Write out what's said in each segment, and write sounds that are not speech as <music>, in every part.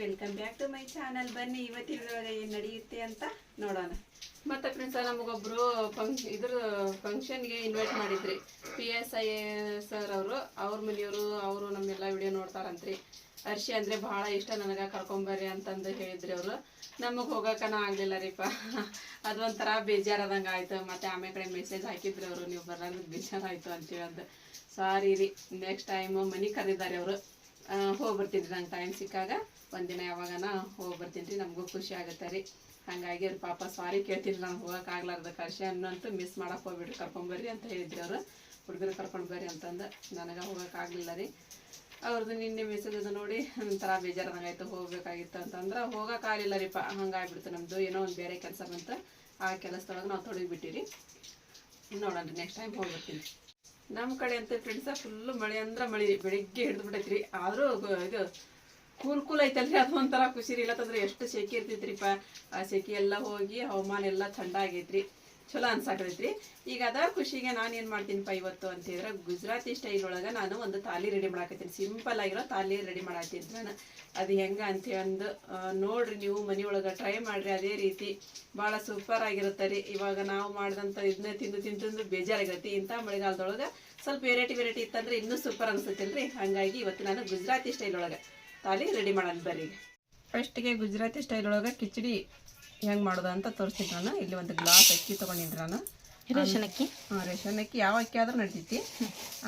Welcome back to my channel ಬನ್ನಿ ಇವತ್ತಿನೊಳಗೆ ಏನು ನಡೆಯುತ್ತೆ ಅಂತ ನೋಡೋಣ. ಮತ್ತೆ ಫ್ರೆಂಡ್ಸ್ ನಮಗೊಬ್ರು ಫಂಕ್ಷನ್ ಇದ್ರ ಫಂಕ್ಷನ್ಗೆ ಇನ್ವೈಟ್ ಮಾಡಿದ್ರಿ. ಪಿ ಎಸ್ ಐ ಸರ್ ಅವರು, ಅವ್ರ ಮನೆಯವರು, ಅವರು ನಮ್ಮೆಲ್ಲ ವಿಡಿಯೋ ನೋಡ್ತಾರಂತ್ರಿ. ಅರ್ಶಿ ಅಂದ್ರೆ ಬಹಳ ಇಷ್ಟ ನನಗೆ ಕರ್ಕೊಂಬರ್ರಿ ಅಂತಂದು ಹೇಳಿದ್ರಿ ಅವರು. ನಮಗೆ ಹೋಗಕನ ಆಗ್ಲಿಲ್ಲ ರೀಪ ಅದೊಂಥರ ಬೇಜಾರಾದಂಗೆ ಆಯ್ತು. ಮತ್ತೆ ಆಮೇಲೆ ಕಡೆ ಮೆಸೇಜ್ ಹಾಕಿದ್ರಿ ಅವರು, ನೀವು ಬರೋದು ಬೇಜಾರಾಯ್ತು ಅಂತೇಳಿ ಅಂದು ಸಾರಿ ರೀ ನೆಕ್ಸ್ಟ್ ಟೈಮ್ ಮನೆ ಕರೆದಿದ್ದಾರೆ ಅವರು. ಹೋಗಿ ಬರ್ತೀನಿ ನಂಗೆ ಟೈಮ್ ಸಿಕ್ಕಾಗ. ಒಂದಿನ ಯಾವಾಗನ ಹೋಗಿ ಬರ್ತೀನಿ ರೀ, ನಮಗೂ ಖುಷಿ ಆಗುತ್ತೆ ರೀ. ಹಂಗಾಗಿ ಪಾಪ ಸಾರಿ ಕೇಳ್ತೀನಿ, ನಾನು ಹೋಗೋಕೆ ಆಗ್ಲಾರ್ದ ಕರ್ಷಿ ಅನ್ನಂತೂ ಮಿಸ್ ಮಾಡಕ್ಕೆ ಹೋಗ್ಬಿಟ್ಟು ಕರ್ಕೊಂಬರ್ರಿ ಅಂತ ಹೇಳಿದ್ರು ಅವರು. ಹುಡುಗರು ಕರ್ಕೊಂಡು ಬರ್ರಿ ಅಂತಂದು, ನನಗೆ ಹೋಗೋಕ್ಕಾಗಲಿಲ್ಲ ರೀ. ಅವ್ರದ್ದು ನಿನ್ನೆ ಮೆಸೇಜ್ ನೋಡಿ, ಒಂಥರ ಬೇಜಾರದಂಗಾಯ್ತು, ಹೋಗಬೇಕಾಗಿತ್ತು ಅಂತಂದ್ರೆ ಹೋಗಕ್ಕೆ ಆಗಲಿಲ್ಲ ರೀಪ ಹಂಗಾಗ್ಬಿಡ್ತು ನಮ್ಮದು ಏನೋ ಒಂದು ಬೇರೆ ಕೆಲಸ ಬಂತು. ಆ ಕೆಲಸದೊಳಗೆ ನಾವು ತೊಡಗಿಬಿಟ್ಟಿರಿ. ನೋಡೋಣ ನೆಕ್ಸ್ಟ್ ಟೈಮ್ ಹೋಗ್ಬಿಡ್ತೀನಿ ನಮ್ಮ ಕಡೆ ಅಂತ ಫ್ರೆಂಡ್ಸ ಫುಲ್ ಮಳೆ ಅಂದ್ರೆ ಮಳೆ, ಬೆಳಿಗ್ಗೆ ಹಿಡಿದು ಬಿಟ್ಟೈತ್ರಿ. ಆದರೂ ಇದು ಕೂಲ್ ಕೂಲ್ ಐತಲ್ರಿ, ಅದು ಒಂಥರ ಖುಷಿ ರೀ. ಇಲ್ಲತ್ತಂದ್ರೆ ಎಷ್ಟು ಸೆಕೆ ಇರ್ತೈತ್ರಿಪ್ಪ ಆ ಸೆಕೆ ಎಲ್ಲ ಹೋಗಿ ಹವಾಮಾನ ಎಲ್ಲ ಥಂಡ ಆಗೈತ್ರಿ. ಚಲೋ ಅನ್ಸಾಕತೈತ್ರಿ. ಈಗ ಅದ ಖುಷಿಗೆ ನಾನು ಏನು ಮಾಡ್ತೀನಿಪ್ಪ ಇವತ್ತು ಅಂತ ಹೇಳಿದ್ರೆ ಗುಜರಾತಿ ಸ್ಟೈಲ್ ಒಳಗೆ ನಾನು ಒಂದು ತಾಲಿ ರೆಡಿ ಮಾಡಾಕತ್ತೀನಿ. ಸಿಂಪಲ್ ಆಗಿರೋ ತಾಲಿ ರೆಡಿ ಮಾಡಾಕತ್ತೀನಿ ನಾನು. ಅದು ಹೆಂಗೆ ಅಂತ ಅಂದು ಆ, ನೋಡ್ರಿ ನೀವು ಮನೆಯೊಳಗೆ ಟ್ರೈ ಮಾಡ್ರಿ ಅದೇ ರೀತಿ. ಭಾಳ ಸೂಪರ್ ಆಗಿರುತ್ತೆ ರೀ. ಇವಾಗ ನಾವು ಮಾಡಿದಂಥ ಇದನ್ನ ತಿಂದು ತಿಂದು ತಿಂದು ಬೇಜಾರಾಗೈತಿ. ಇಂಥ ಮಳೆಗಾಲದೊಳಗೆ ಸ್ವಲ್ಪ ವೆರೈಟಿ ವೆರೈಟಿ ಇತ್ತಂದ್ರೆ ಇನ್ನೂ ಸೂಪರ್ ಅನ್ಸುತ್ತಿಲ್ರಿ ಹಾಗಾಗಿ ಇವತ್ತು ನಾನು ಗುಜರಾತಿ ಸ್ಟೈಲ್ ಒಳಗೆ ತಾಲಿ ರೆಡಿ ಮಾಡೋಣ ಬರ್ರಿ. ಫಸ್ಟಿಗೆ ಗುಜರಾತಿ ಸ್ಟೈಲ್ ಒಳಗೆ ಕಿಚಡಿ ಹೆಂಗೆ ಮಾಡೋದು ಅಂತ ತೋರಿಸ್ತೀನಿ ನಾನು. ಇಲ್ಲಿ ಒಂದು ಗ್ಲಾಸ್ ಅಕ್ಕಿ ತೊಗೊಂಡಿನಿ ನಾನು. ರೇಷನ್ ಅಕ್ಕಿ ಹಾಂ ರೇಷನ್ ಅಕ್ಕಿ ಯಾವ ಅಕ್ಕಿ ಆದರೂ ನಡೀತೈತಿ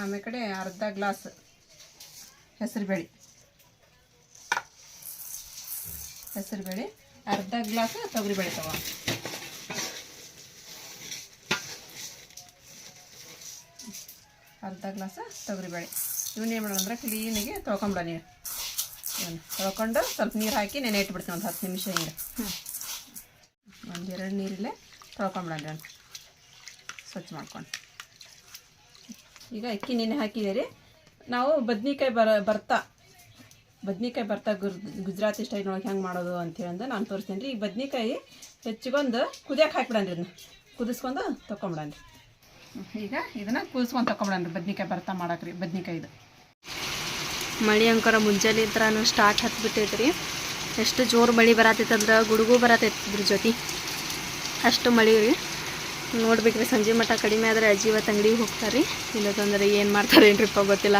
ಆಮೇಲೆ ಕಡೆ ಅರ್ಧ ಗ್ಲಾಸ್ ಹೆಸರು ಬೇಳೆ ಹೆಸರು ಬೇಳೆ ಅರ್ಧ ಗ್ಲಾಸ್ ತೊಗರಿಬೇಳೆ ತಗೋ. ಅರ್ಧ ಗ್ಲಾಸ್ ತೊಗರಿಬೇಳೆ. ಇವನ್ನ ಏನು ಮಾಡೋಣ ಅಂದ್ರೆ ಕ್ಲೀನಿಗೆ ತೊಳ್ಕೊಂಬಿಡ ನೀರು ತೊಳ್ಕೊಂಡು ಸ್ವಲ್ಪ ನೀರು ಹಾಕಿ ನೆನೆ ಇಟ್ಬಿಡ್ತೀನಿ. ಒಂದು ಹತ್ತು ನಿಮಿಷ ನೀರು ಒಂದು ಎರಡು ನೀರಲ್ಲೇ ತೊಳ್ಕೊಂಬಿಡೋಣ ಸ್ವಚ್ಛ ಮಾಡ್ಕೊಂಡು. ಈಗ ಅಕ್ಕಿ ನೆನೆ ಹಾಕಿದ್ದೀರಿ ನಾವು ಬದ್ನಿಕಾಯಿ ಬರ ಬರ್ತಾ. ಬದ್ನಿಕಾಯಿ ಬರ್ತಾ ಗುರ್ ಗುಜರಾತಿ ಸ್ಟೈಲ್ ಒಳಗೆ ಹೆಂಗೆ ಮಾಡೋದು ಅಂತೇಳಿ ಅಂದ್ರೆ ನಾನು ತೋರಿಸ್ತೀನಿ ರೀ. ಈ ಬದ್ನಿಕಾಯಿ ಹೆಚ್ಚಿಗೊಂದು ಕುದಿಯಕ್ಕೆ ಹಾಕ್ಬಿಡನ್ರಿ ಇದನ್ನ ಕುದಿಸ್ಕೊಂಡು ತೊಗೊಂಬಿಡನ್ರಿ ಈಗ ಇದನ್ನ ಕುದಿಸ್ಕೊಂಡು ತೊಗೊಂಬಿಡನ್ರಿ ಬದ್ನಿಕಾಯಿ ಬರ್ತಾ ಮಾಡಾಕ್ರಿ ಬದ್ನಿಕಾಯಿದು ಮಳೆ ಅಂಕರ ಮುಂಜಾನೆ ಇದ್ರೂ ಸ್ಟಾರ್ಟ್ ಹತ್ಬಿಟ್ಟೈತ್ರಿ. ಎಷ್ಟು ಜೋರು ಮಳೆ ಬರತೈತಂದ್ರೆ ಗುಡುಗು ಬರತ್ತೈತೆ ಇದ್ರ ಜೊತೆ. ಅಷ್ಟು ಮಳೆ ರೀ ನೋಡ್ಬೇಕ್ರಿ ಸಂಜೆ ಮಟ್ಟ ಕಡಿಮೆ ಆದರೆ ಅಜ್ಜಿ ಇವತ್ತು ಅಂಗಡಿಗೆ ಹೋಗ್ತಾರೆ. ರೀ ಇಲ್ಲದಂದ್ರೆ ಏನು ಮಾಡ್ತಾರೆ ಏನ್ರಿಪ್ಪ ಗೊತ್ತಿಲ್ಲ.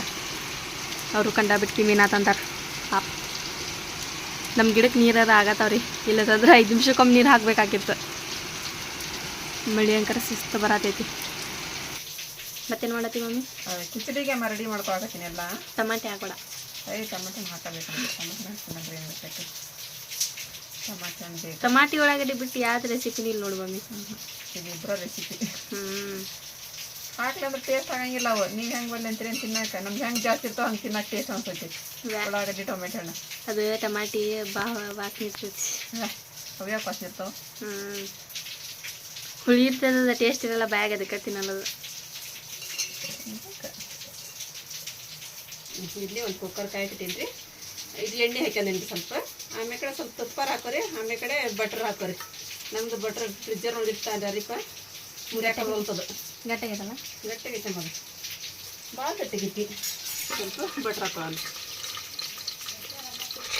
ಅವರು ಕಂಡ ಬಿಟ್ಟು ಕಿಮಿನ ಅಂತಾರೆ ಪಾಪ. ನಮ್ಮ ಗಿಡಕ್ಕೆ ನೀರಾರ ಆಗತ್ತಾವ್ರಿ ಇಲ್ಲದಂದ್ರೆ ಐದು ನಿಮಿಷಕ್ಕೊಮ್ಮೆ ನೀರು ಹಾಕಬೇಕಾಗಿತ್ತು. ಮಳೆ ಅಂಕರ ಶಿಸ್ತು ಬರತೈತಿ. ಮತ್ತೇನು ಮಾಡತ್ತಿ ಮಮ್ಮಿ? ಕಿಚಡಿಗೆ ಮರಡಿ ರೆಡಿ ಮಾಡ್ಕೊಳಕತ್ತೀನಿ ಎಲ್ಲ. ಟಮಾಟೆ ಹಾಕೋಣ ಟಮಾಟೆ ಹಾಕಬೇಕು ಟಮಾಟೆ ಹಾಕ್ತೀನಿ ಟಮಾಟೆ ಟಮಾಟಿ ಒಳಗಡೆ ಬಿಟ್ಟು ಯಾವ್ದು ರೆಸಿಪಿ ಇಲ್ಲ ನೋಡು ಮಮ್ಮಿ. ಇದಿಬ್ಬರ ರೆಸಿಪಿ ಹ್ಞೂ ಟೇಸ್ಟ್ ಆಗಂಗಿಲ್ಲ ಅವು. ನೀವು ಹೆಂಗೆ ಬಂದ್ ಅಂತೀರಿ ಅಂತ ತಿನ್ನಕ್ಕೆ ನಮ್ಗೆ ಹೆಂಗೆ ಜಾಸ್ತಿ ಇರ್ತಾವ ಹಂಗೆ ತಿನ್ನಕ್ಕೆ ಟೇಸ್ಟ್ ಅನ್ಸತಿ ಉಳ್ಳಾಗಡ್ಡಿ ಟೊಮೆಟೊ ಹಣ್ಣು. ಅದು ಟಮಾಟಿ ಬಾ ವಾಸನೆ ಇರ್ತೈತಿ. ಅವು ಹ್ಮ್ ವಾಸನೆ ಇರ್ತಾವೆ? ಹ್ಞೂ ಹುಳಿ ಇರ್ತದ ಟೇಸ್ಟ್ ಇರಲ್ಲ ಬ್ಯಾಗ್ ಅದಕ್ಕೆ ತಿನ್ನಲ್ಲ ಇಲ್ಲಿ ಒಂದು ಕುಕ್ಕರ್ ಕಾಯಿ ಇಟ್ಟಿನಿ ರೀ ಇದು ಎಣ್ಣೆ ಹಾಕ್ಯಂದೇನಿ ಸ್ವಲ್ಪ? ಆಮೇಲೆ ಕಡೆ ಸ್ವಲ್ಪ ತುಪ್ಪ ಹಾಕೋರಿ ಆಮೇಲೆ ಕಡೆ ಬಟ್ರ್ ಹಾಕೋರಿ. ನಮ್ದು ಬಟ್ರ್ ಫ್ರಿಜ್ಜರ್ ಇಡ್ತಾ ಇದ್ದಾರಿಪ್ಪ ಮುರಿಯಾಕ ಬರ್ತದೆ ಗಟ್ಟಾಗಿದಲ್ಲ ಗಟ್ಟಿಗೈತೆ ಮಗ ಭಾಳ ಗಟ್ಟಿಗೈತಿ ಸ್ವಲ್ಪ ಬಟ್ರ್ ಹಾಕೊಳ್ಳೋಣ.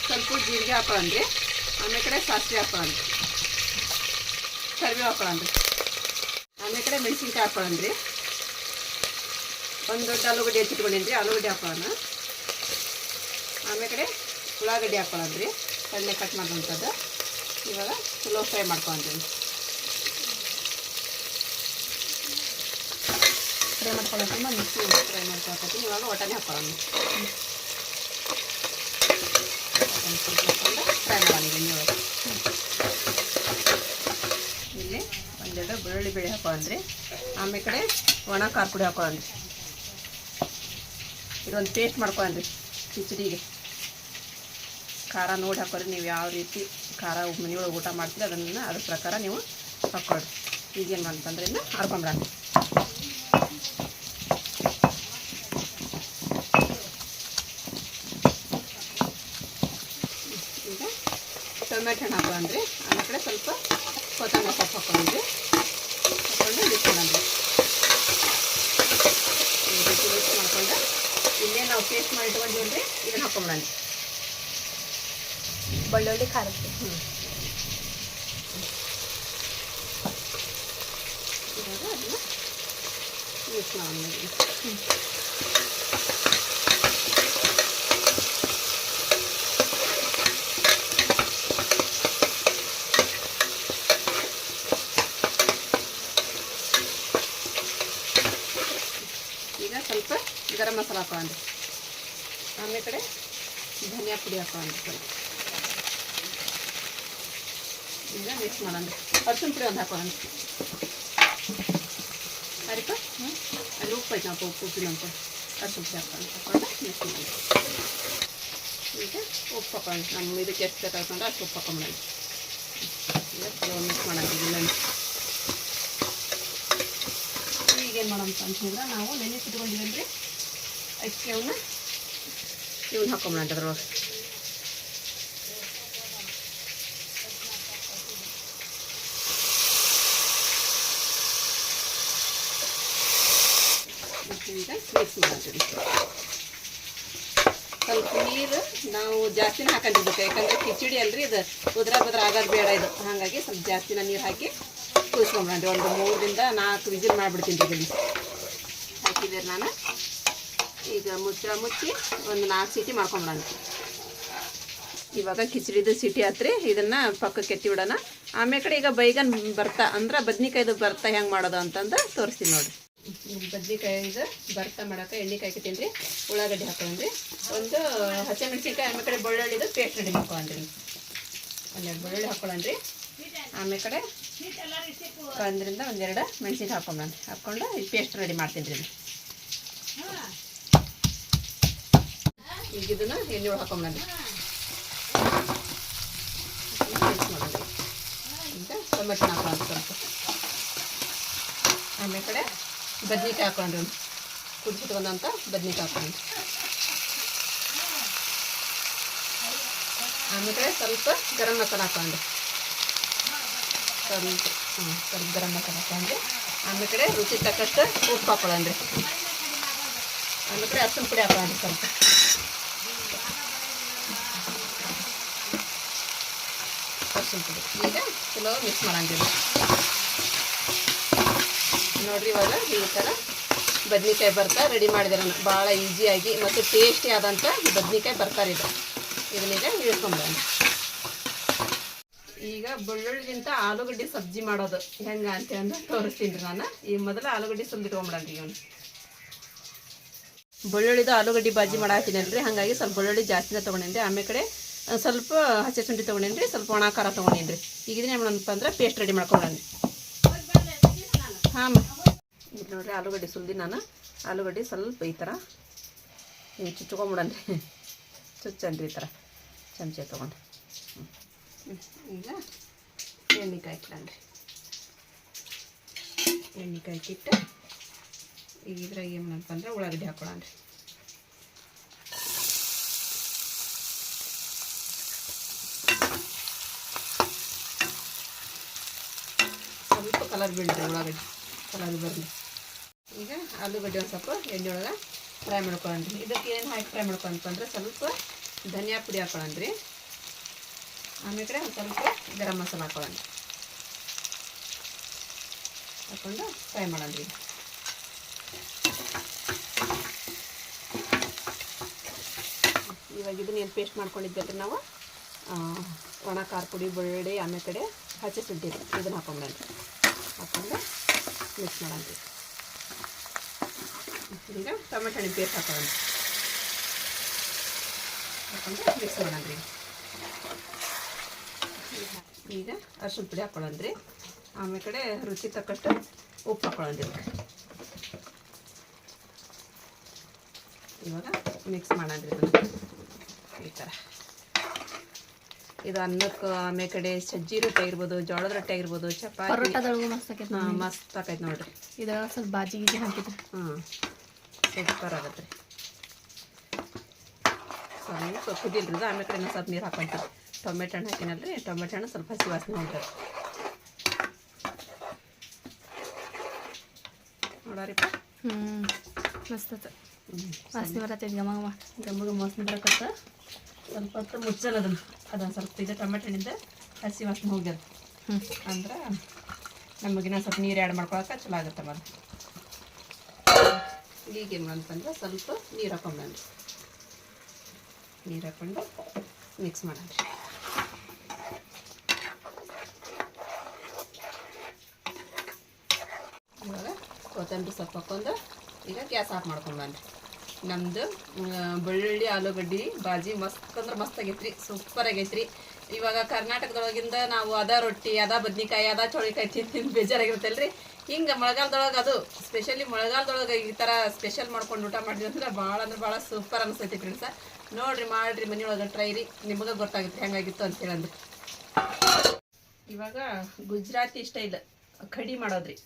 ಸ್ವಲ್ಪ ಜೀರಿಗೆ ಹಾಕೊಳ್ಳೋಣ್ರಿ. ಆಮೇಲೆ ಕಡೆ ಸಾಸಿವೆ ಹಾಕೊಳ್ಳೋಣ. ಕರಿಬೇವು ಹಾಕೊಳ್ಳೋಣ್ರಿ. ಆಮೇಲೆ ಕಡೆ ಮೆಣಸಿನ್ಕಾಯಿ ಹಾಕೊಳ್ಳೋಣ್ರಿ. ಒಂದು ದೊಡ್ಡ ಆಲೂಗಡ್ಡೆ ರೀ ಆಲೂಗಡ್ಡೆ ಹಾಕೊಳ್ಳೋಣ. ಆಮೇಲೆ ಕಡೆ ಉಳ್ಳಾಗಡ್ಡೆ ಹಾಕೊಳ್ಳೋಣ್ರಿ. ಸಣ್ಣ ಕಟ್ ಮಾಡುವಂಥದ್ದು. ಇವಾಗ ಚಲೋ ಫ್ರೈ ಮಾಡ್ಕೊಂತೀನಿ. ಫ್ರೈ ಮಾಡ್ಕೊಳ್ಳೋದ್ರಿಂದ ಮಿಕ್ಸಿ ಫ್ರೈ ಮಾಡ್ಕೊಳ್ತೀನಿ ಇವಾಗ ಒಟನೆ ಹಾಕೊಳ್ಳೋಣ. ಫ್ರೈ ಮಾಡೋಣ ಇವಾಗ. ಇಲ್ಲಿ ಒಂದೆರಡು ಬೆಳ್ಳುಳ್ಳಿ ಬೇಳೆ ಅಂದ್ರೆ ಆಮೇಲೆ ಕಡೆ ಒಣ ಖಾರ ಪುಡಿ ಹಾಕೊಳ್ಳೋಣ್ರಿ. ಇದೊಂದು ಪೇಸ್ಟ್ ಮಾಡ್ಕೊಳ್ಳಿ ಕಿಚಡಿಗೆ. ಖಾರ ನೋಡಿ ಹಾಕೋರಿ. ನೀವು ಯಾವ ರೀತಿ ಖಾರ ಮನೆಯೊಳಗೆ ಊಟ ಮಾಡ್ತೀರಿ ಅದನ್ನು ಅದ್ರ ಪ್ರಕಾರ ನೀವು ಹಾಕೊಳ್ಳಿ ಈಗೇನು ಮಾಡ್ತಂದ್ರೆ ಇನ್ನು ಹರ್ಕೊಂಬಿಡೋಣ ಈಗ ಟೊಮೆಟೊ ಹಣ್ಣು ಹಾಕೊಳ್ಳೋಣ್ರಿ ಆಮೇಲೆ ಕಡೆ ಸ್ವಲ್ಪ ಕೊತ್ತಂಬರಿ ಸೊಪ್ಪು ಹಾಕೊಂಡ್ರಿ ಹಾಕೊಂಡು ಬಿಟ್ಕೊಂಡ್ರಿ ಮಿಕ್ಸ್ ಮಾಡ್ಕೊಂಡು ಇಲ್ಲೇ ನಾವು ಪೇಸ್ಟ್ ಮಾಡಿ ಇಟ್ಕೊಂಡಿವ್ರಿ ಇದನ್ನು ಹಾಕೊಂಬಿಡೋಣ ಬೆಳ್ಳುಳ್ಳಿ ಖಾರಕ್ಕೆ ಇವಾಗ ಅದನ್ನ ಮಿಕ್ಸ್ ಮಾಡೋಣ ಈಗ ಸ್ವಲ್ಪ ಗರಂ ಮಸಾಲ ಹಾಕೊಳ್ಳೋಣ ಆಮೇಲೆ ಕಡೆ ಧನಿಯಾ ಪುಡಿ ಹಾಕೊಳ್ಳೋಣ ಸ್ವಲ್ಪ ಈಗ ಮಿಕ್ಸ್ ಮಾಡೋಣ. ಅರ್ಶಿನ ಪುಡಿ ಒಂದು ಅದಕ್ಕೆ ಅರಿಪ ಅಲ್ಲಿ ಉಪ್ಪು ಐತೆ ನಾವು ಉಪ್ಪು ಉಪ್ಪಿನ ಉಪ್ಪು ಅರ್ಶಿನ ಪುಡಿ ಹಾಕೊಂಡು ಹಾಕೊಂಡು ಮಿಕ್ಸ್ ಮಾಡಿ ಈಗ ಉಪ್ಪು ಹಾಕೊಂಡು ನಮ್ಮ ಇದಕ್ಕೆ ಎಷ್ಟು ಬೇಕಾಗ್ತಂದ್ರೆ ಅಷ್ಟು ಉಪ್ಪು ಹಾಕೊಂಬಿಡೋಣ ಈಗ ಮಿಕ್ಸ್ ಮಾಡೋಣ ಈಗೇನು ಮಾಡೋಣ ಅಂತಂದ್ರೆ ನಾವು ನೆನೆಸಿಟ್ಕೊಂಡಿದ್ದೀವಿ ಐಸ್ ಅವನ್ನ ಇವನ್ನ ಹಾಕೊಂಬಿಡೋಣ ಅದ್ರೊಳಗೆ. ಈಗ ಮಿಕ್ಸ್ ಮಾಡ್ತೀವಿ ಸ್ವಲ್ಪ ನೀರು ನಾವು ಜಾಸ್ತಿನೇ ಹಾಕೊಂಡಿರ್ಬೇಕು, ಯಾಕಂದ್ರೆ ಕಿಚಡಿ ಅಲ್ರಿ ಇದು ಉದ್ರ ಬದ್ರ ಆಗೋದು ಬೇಡ ಇದು. ಹಾಗಾಗಿ ಸ್ವಲ್ಪ ಜಾಸ್ತಿನ ನೀರು ಹಾಕಿ ಕುದಿಸ್ಕೊಂಬಿಡ್ರಿ ಒಂದು ಮೂರರಿಂದ ನಾಲ್ಕು ವಿಜಿಲ್ ಮಾಡಿಬಿಡ್ತೀನಿ ಇದನ್ನು. ಹಾಕಿದ್ದೀರಿ ನಾನು. ಈಗ ಮುಚ್ಚ ಮುಚ್ಚಿ ಒಂದು ನಾಲ್ಕು ಸೀಟಿ ಮಾಡ್ಕೊಂಬಿಡೋಣ ಇವಾಗ ಕಿಚಡಿದು ಸಿಟಿ ಹತ್ರಿ ಇದನ್ನ ಪಕ್ಕಕ್ಕೆ ಎತ್ತಿ ಬಿಡೋಣ. ಆಮೇಲೆ ಕಡೆ ಈಗ ಬೈಗನ್ ಬರ್ತಾ, ಅಂದ್ರೆ ಬದ್ನಿಕಾಯ್ದು ಬರ್ತಾ ಹೆಂಗೆ ಮಾಡೋದು ಅಂತಂದು ತೋರಿಸ್ತೀನಿ ನೋಡ್ರಿ. ಬದ್ನಿಕಾಯಿ ಇದು ಬರ್ತಾ ಮಾಡಕ್ಕೆ, ಎಣ್ಣೆಕಾಯಿ ಕಾಯ್ಕತ್ತೀನಿ ರೀ ಉಳ್ಳಾಗಡ್ಡಿ ಹಾಕೊಂಡ್ರಿ ಒಂದು ಹಸಿಮೆಣ್ಸಿನ್ಕಾಯಿ ಆಮೇಲೆ ಕಡೆ ಬೆಳ್ಳುಳ್ಳಿದು ಪೇಸ್ಟ್ ರೆಡಿ ಮಾಡ್ಕೊಂಡ್ರಿ ಒಂದೆರಡು ಬೆಳ್ಳುಳ್ಳಿ ಹಾಕೊಳ್ಳೋಣ್ರಿ ಆಮೇಲೆ ಕಡೆ ಒಂದರಿಂದ ಒಂದೆರಡು ಮೆಣಸಿನ ಹಾಕೊಂಬಂದು ಹಾಕ್ಕೊಂಡು ಈ ಪೇಸ್ಟ್ ರೆಡಿ ಮಾಡ್ತೀನಿ ರೀ ಈಗ ಇದನ್ನು ಎಣ್ಣೆ ಒಳಗೆ ಮಾಡೋಣ ಈಗ ಟೊಮೆಟೊ ಸ್ವಲ್ಪ. ಆಮೇಲೆ ಕಡೆ ಬದ್ನಿಕಾಯಿ ಹಾಕೊಂಡ್ರಿ ಕುದಿಸಿಟ್ಕೊಂಡಂತ ಬದ್ನಿಕಾಯಿ ಹಾಕೊಂಡು ಆಮೇಲೆ ಕಡೆ ಸ್ವಲ್ಪ ಗರಂ ಮಸಾಲ ಹಾಕೊಂಡ್ರಿ ಸ್ವಲ್ಪ ಹ್ಞೂ ಸ್ವಲ್ಪ ಗರಂ ಮಸಾಲ ಹಾಕೊಂಡ್ರಿ ಆಮೇಲೆ ಕಡೆ ರುಚಿ ತಕ್ಕಷ್ಟು ಉಪ್ಪು ಹಾಕೊಳ್ಳೋಣ್ರಿ ಆಮೇಲೆ ಕಡೆ ಅರ್ಶಿನ ಪುಡಿ ಹಾಕೊಳ್ಳೋಣ ಸ್ವಲ್ಪ. ಅರ್ಶಿನ ಪುಡಿ. ಈಗ ಚಲೋ ಮಿಕ್ಸ್ ಮಾಡಂಗಿಲ್ಲ. ನೋಡ್ರಿ ಇವಾಗ ಈ ಥರ ಬದ್ನಿಕಾಯಿ ಬರ್ತಾ ರೆಡಿ ಮಾಡಿದಾರೆ ಭಾಳ ಈಸಿಯಾಗಿ ಮತ್ತು ಟೇಸ್ಟಿ ಆದಂಥ ಬದ್ನಿಕಾಯಿ ಬರ್ತಾರೆ ಇದು. ಇದನ್ನೀಗ ಇಳ್ಕೊಂಬೋಣ ಈಗ ಬೆಳ್ಳುಳ್ಳಿಗಿಂತ ಆಲೂಗಡ್ಡೆ ಸಬ್ಜಿ ಮಾಡೋದು. ಹೆಂಗೆ ಅಂತ ಅಂದು ತೋರಿಸ್ತೀನಿ ರೀ ನಾನು. ಈ ಮೊದಲು ಆಲೂಗಡ್ಡೆ ಸುಲಿಟ್ಕೊಂಬಿಡೋಣ ಈಗ. ಅವ್ನು ಬೆಳ್ಳುಳ್ಳಿದು ಆಲೂಗಡ್ಡೆ ಬಾಜಿ ಮಾಡಾಕಿನಲ್ರಿ ಹಾಗಾಗಿ ಸ್ವಲ್ಪ ಬೆಳ್ಳುಳ್ಳಿ ಜಾಸ್ತಿನೇ ತೊಗೊಂಡೇನ್ರಿ ಆಮೇಲೆ ಕಡೆ, ಸ್ವಲ್ಪ ಹಸಿ ಶುಂಠಿ ತೊಗೊಂಡೇನ್ರಿ ಸ್ವಲ್ಪ ಒಣ ಖಾರ ತೊಗೊಂಡೇನ್ರಿ ಈಗ ಇದನ್ನ ಏನು ಮಾಡೋಣಪ್ಪ ಅಂದ್ರೆ ಪೇಸ್ಟ್ ರೆಡಿ ಮಾಡ್ಕೊಂಡ್ರಿ ಹಾಂ ಇದು ನೋಡ್ರಿ ಆಲೂಗಡ್ಡೆ ಸುಲ್ದಿ ನಾನು ಆಲೂಗಡ್ಡೆ ಸ್ವಲ್ಪ ಈ ಥರ ಹಿಂಗೆ ಚುಚ್ಕೊಂಬಿಡನ್ರಿ ಚುಚ್ಚನ್ರಿ ಈ ಥರ ಚಮಚೆ ತೊಗೊಂಡು ಈಗ ಎಣ್ಣೆ ಕಾಯ್ಕಿಡನ್ರಿ ಎಣ್ಣೆ ಕಾಯ್ಕಿಟ್ಟು ಈಗ ಇದ್ರಾಗ ಏನಪ್ಪ ಅಂದ್ರೆ ಉಳ್ಳಾಗಡ್ಡಿ ಹಾಕೊಳ್ಳೋಣ್ರಿ ಸ್ವಲ್ಪ ಕಲರ್ ಬೀಳ್ರಿ ಉಳ್ಳಾಗಡ್ಡಿ ಕಲರ್ ಬರಲಿ ಈಗ ಆಲೂಗಡ್ಡೆ ಒಂದು ಸ್ವಲ್ಪ ಎಣ್ಣೆ ಒಳಗೆ ಫ್ರೈ ಮಾಡ್ಕೊಳ್ಳಿ ಇದಕ್ಕೆ ಏನು ಹಾಕಿ ಫ್ರೈ ಮಾಡ್ಕೊಂಡ್ರೆ ಸ್ವಲ್ಪ ಧನಿಯಾ ಪುಡಿ ಹಾಕೊಳ್ಳೋಣ್ರಿ ಆಮೇಲೆ ಒಂದು ಸ್ವಲ್ಪ ಗರಂ ಮಸಾಲ ಹಾಕೊಳ್ಳೋಣ ಹಾಕೊಂಡು ಫ್ರೈ ಮಾಡೋಣ್ರಿ ಇವಾಗ ಇದನ್ನ ಏನು ಪೇಸ್ಟ್ ಮಾಡ್ಕೊಂಡಿದ್ವಿ ನಾವು ಒಣ ಖಾರ ಪುಡಿ, ಬೆಳ್ಳುಳ್ಳಿ, ಆಮೇಲೆ ಕಡೆ ಹಚ್ಚಿ ಸುಡ್ಡಿ ಇದನ್ನ ಹಾಕೊಂಡ್ರಿ ಹಾಕೊಂಡು ಮಿಕ್ಸ್ ಮಾಡೋಣ್ರಿ ಈಗ ಟೊಮೆಟೊ ಹಣ್ಣು ಪೇಸ್ಟ್ ಹಾಕೊಳ್ಳೋಣ ಮಿಕ್ಸ್ ಮಾಡೋಣ್ರಿ. ಈಗ ಅರ್ಶಿನ ಪುಡಿ ಹಾಕೊಳ್ಳೋಣ್ರಿ. ಆಮೇಲೆ ಕಡೆ ರುಚಿ ತಕ್ಕಷ್ಟು ಉಪ್ಪು ಹಾಕೊಳ್ಳೋಣ್ರಿ. ಇವಾಗ ಮಿಕ್ಸ್ ಮಾಡೋಣ್ರಿ ಈ ಥರ ಇದು ಅನ್ನಕ್ಕೆ ಆಮೇಲೆ ಕಡೆ ಸಜ್ಜಿ ರೊಟ್ಟಿ ಆಗಿರ್ಬೋದು ಜೋಳದ ರೊಟ್ಟಿ ಆಗಿರ್ಬೋದು ಚಪಾತಿ. ಮಸ್ತ್ ಆಕೈತಿ ಮಸ್ತ್ ಆಕೈತೆ ನೋಡ್ರಿ. ಇದು ಸ್ವಲ್ಪ ಬಾಜಿ ಗೀಜಿ ಹಾಕಿದ್ರು. ಹಾಂ ಸೂಪರ್ ಆಗತ್ತೆ ರೀ. ಸ್ವಲ್ಪ ಕುದಿಲ್ರಿ ಇದು ಆಮೇಲೆ ಕಡೆ ಸ್ವಲ್ಪ ನೀರು ಹಾಕೊಂತೀವಿ. ಟೊಮೆಟೊ ಹಣ್ಣು ಹಾಕಿನಲ್ರಿ ಟೊಮೆಟೊ ಹಣ್ಣು ಸ್ವಲ್ಪ ಹಸಿ ವಾಸನೆ ಉಂಟು. ನೋಡಾರಿಪ್ಪ. ಹ್ಞೂ ಮಸ್ತ್ ಆತ. ವಾಸನೆ ಬರತ್ತೈತಿ ಗಮ ಗಮ. ಗಮ ಗಮ ವಾಸನೆ ಬರಕತ್ತ. ಸ್ವಲ್ಪ ಹೊತ್ತು ಮುಚ್ಚಲ್ ಅದನ್ನು. ಅದೊಂದು ಸ್ವಲ್ಪ ಇದು ಟೊಮೆಟೊ ಹಣ್ಣಿಂದ ಹಸಿ ವಾಸನೆ ಹೋಗ್ಯದ. ಅಂದ್ರೆ ನಮಗಿನ ಸ್ವಲ್ಪ ನೀರು ಆ್ಯಡ್ ಮಾಡ್ಕೊಳಕ್ಕೆ ಚಲೋ ಆಗುತ್ತೆ ಮತ್ತೆ ಈಗೇನು ಅಂತಂದ್ರೆ ಸ್ವಲ್ಪ ನೀರು ಹಾಕೊಂಡ್ರಿ ನೀರು ಹಾಕೊಂಡು ಮಿಕ್ಸ್ ಮಾಡೋಣ. ಇವಾಗ ಕೊತ್ತಂಬರಿ ಸೊಪ್ಪು ಹಾಕೊಂಡು ಈಗ ಗ್ಯಾಸ್ ಆಫ್ ಮಾಡ್ಕೊಂಡ್ಬನ್ರಿ ನಮ್ಮದು ಬೆಳ್ಳುಳ್ಳಿ, ಆಲೂಗಡ್ಡಿ, ಬಾಜಿ ಮಸ್ತ್ ಅಂದ್ರೆ ಮಸ್ತ್ ಆಗೈತ್ರಿ ಸೂಪರ್ ಆಗೈತ್ರಿ. ಇವಾಗ ಕರ್ನಾಟಕದೊಳಗಿಂದ ನಾವು ಅದ ರೊಟ್ಟಿ, ಅದ ಬದ್ನಿಕಾಯಿ, ಅದ ಚೌಳಿಕಾಯಿ ತಿಂದು ಬೇಜಾರಾಗಿರುತ್ತಲ್ರಿ. ಹಿಂಗೆ ಮಳೆಗಾಲದೊಳಗೆ ಅದು ಸ್ಪೆಷಲಿ ಮಳೆಗಾಲದೊಳಗೆ ಈ ಥರ ಸ್ಪೆಷಲ್ ಮಾಡ್ಕೊಂಡು ಊಟ ಮಾಡಿದ್ರೆ ಅಂದ್ರೆ ಭಾಳ ಅಂದ್ರೆ ಭಾಳ ಸೂಪರ್ ಅನಿಸ್ತೈತಿ ಫ್ರೆಂಡ್ಸ ನೋಡ್ರಿ, ಮಾಡ್ರಿ, ಮನೆಯೊಳಗೆ ಟ್ರೈ ರೀ. ನಿಮಗೆ ಗೊತ್ತಾಗುತ್ತೆ ಹೆಂಗಾಗಿತ್ತು ಅಂತ ಹೇಳಂದ್ರೆ. ಇವಾಗ ಗುಜರಾತಿ ಸ್ಟೈಲ್ ಕಡಿ ಮಾಡೋದ್ರಿ.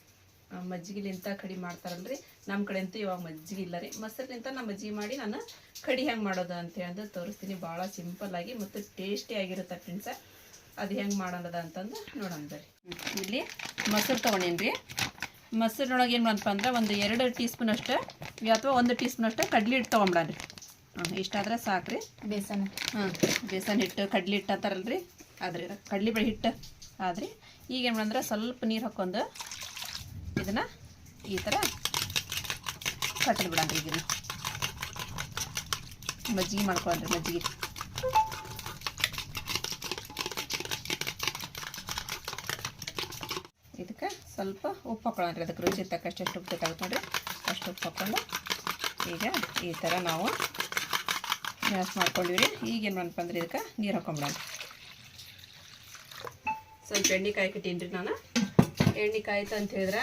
ಮಜ್ಜಿಗೆಲಿಂತ ಕಡಿ ಮಾಡ್ತಾರಲ್ರಿ. ನಮ್ಮ ಕಡೆ ಅಂತೂ ಇವಾಗ ಮಜ್ಜಿಗೆ ಇಲ್ಲ ರೀ. ಮೊಸರಿನಿಂತ ನಮ್ಮ ಮಜ್ಜಿಗೆ ಮಾಡಿ ನಾನು ಕಡಿ ಹೆಂಗೆ ಮಾಡೋದು ಅಂತ ಹೇಳಿ ತೋರಿಸ್ತೀನಿ. ಭಾಳ ಸಿಂಪಲ್ ಆಗಿ ಮತ್ತು ಟೇಸ್ಟಿ ಆಗಿರುತ್ತೆ ಫ್ರೆಂಡ್ಸ ಅದು ಹೆಂಗೆ ಮಾಡೋದ ಅಂತಂದು ನೋಡೋಣ ಬರ್ರಿ. ಇಲ್ಲಿ ಮೊಸರು ತೊಗೊಂಡೇನಿ ಮೊಸರಿನೊಳಗೆ ಏನು ಮಾಡಪ್ಪ ಅಂದ್ರೆ ಒಂದು ಎರಡು ಟೀ ಸ್ಪೂನ್ ಅಷ್ಟು ಅಥವಾ ಒಂದು ಟೀ ಸ್ಪೂನ್ ಅಷ್ಟು ಕಡ್ಲಿ ಹಿಟ್ಟು ತೊಗೊಂಬಿಡನ್ರಿ ಹಾಂ ಇಷ್ಟಾದ್ರೆ ಸಾಕ್ರಿ. ಬೇಸನ್ ಹಾಂ ಬೇಸನ್ ಹಿಟ್ಟು ಕಡ್ಲಿ ಹಿಟ್ಟು ಅಂತಾರಲ್ರಿ. ಆದ್ರೆ ಕಡ್ಲಿ ಬೆಳೆ ಹಿಟ್ಟು. ಆದ್ರಿ ಈಗ ಏನು ಮಾಡಂದ್ರೆ ಸ್ವಲ್ಪ ನೀರು ಹಾಕೊಂಡು ಇದನ್ನು ಈ ಥರ ಕಟ್ಟದು ಬಿಡೋಣ ಈಗ ಮಜ್ಜಿಗೆ ಮಾಡ್ಕೊಳ್ರಿ ಮಜ್ಜಿಗೆ. ಇದಕ್ಕೆ ಸ್ವಲ್ಪ ಉಪ್ಪು ಹಾಕೊಳ್ಳೋಣ್ರಿ ಅದಕ್ಕೆ ರುಚಿ ತಕ್ಕಷ್ಟು ಎಷ್ಟು ಉಪ್ಪು ನೋಡ್ರಿ ಅಷ್ಟು ಉಪ್ಪು ಹಾಕ್ಕೊಂಡು ಈಗ ಈ ಥರ ನಾವು ಮ್ಯಾಸ್ ಮಾಡ್ಕೊಂಡಿವ್ರಿ. ಈಗ ಏನು ಮಾಡಪ್ಪ ಇದಕ್ಕೆ ನೀರು ಹಾಕೊಂಬಿಡೋಣ ಸ್ವಲ್ಪ ಎಣ್ಣೆ ಕಾಯ್ಕಿಟ್ಟೀನಿ ರೀ ನಾನು. ಎಣ್ಣೆ ಕಾಯ್ತು ಅಂತ ಹೇಳಿದ್ರೆ